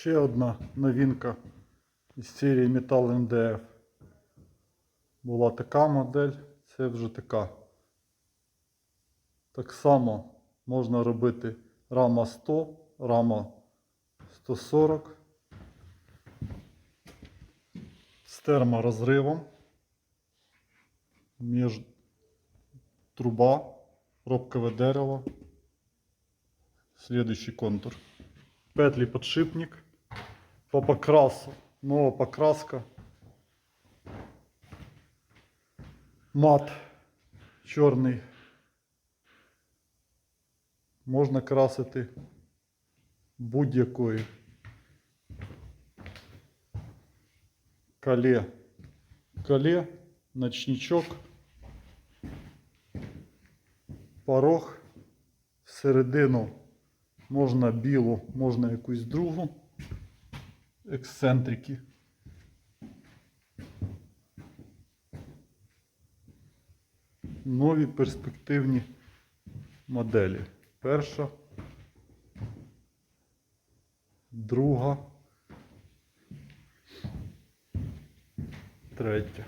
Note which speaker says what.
Speaker 1: Ще одна новинка із серії Metal MDF. Була така модель, це вже така. Так само можна робити рама 100, рама 140 з терморозривом між труба, пробкове дерево. Следующий контур. Петлі подшипник. По покрасу. Нова покраска. Мат чорний. Можна красити будь-якою. Кале. Кале, ночничок. Порог. Всередину можна білу, можна якусь другу. Ексцентрики. Нові перспективні моделі. Перша, друга, третя.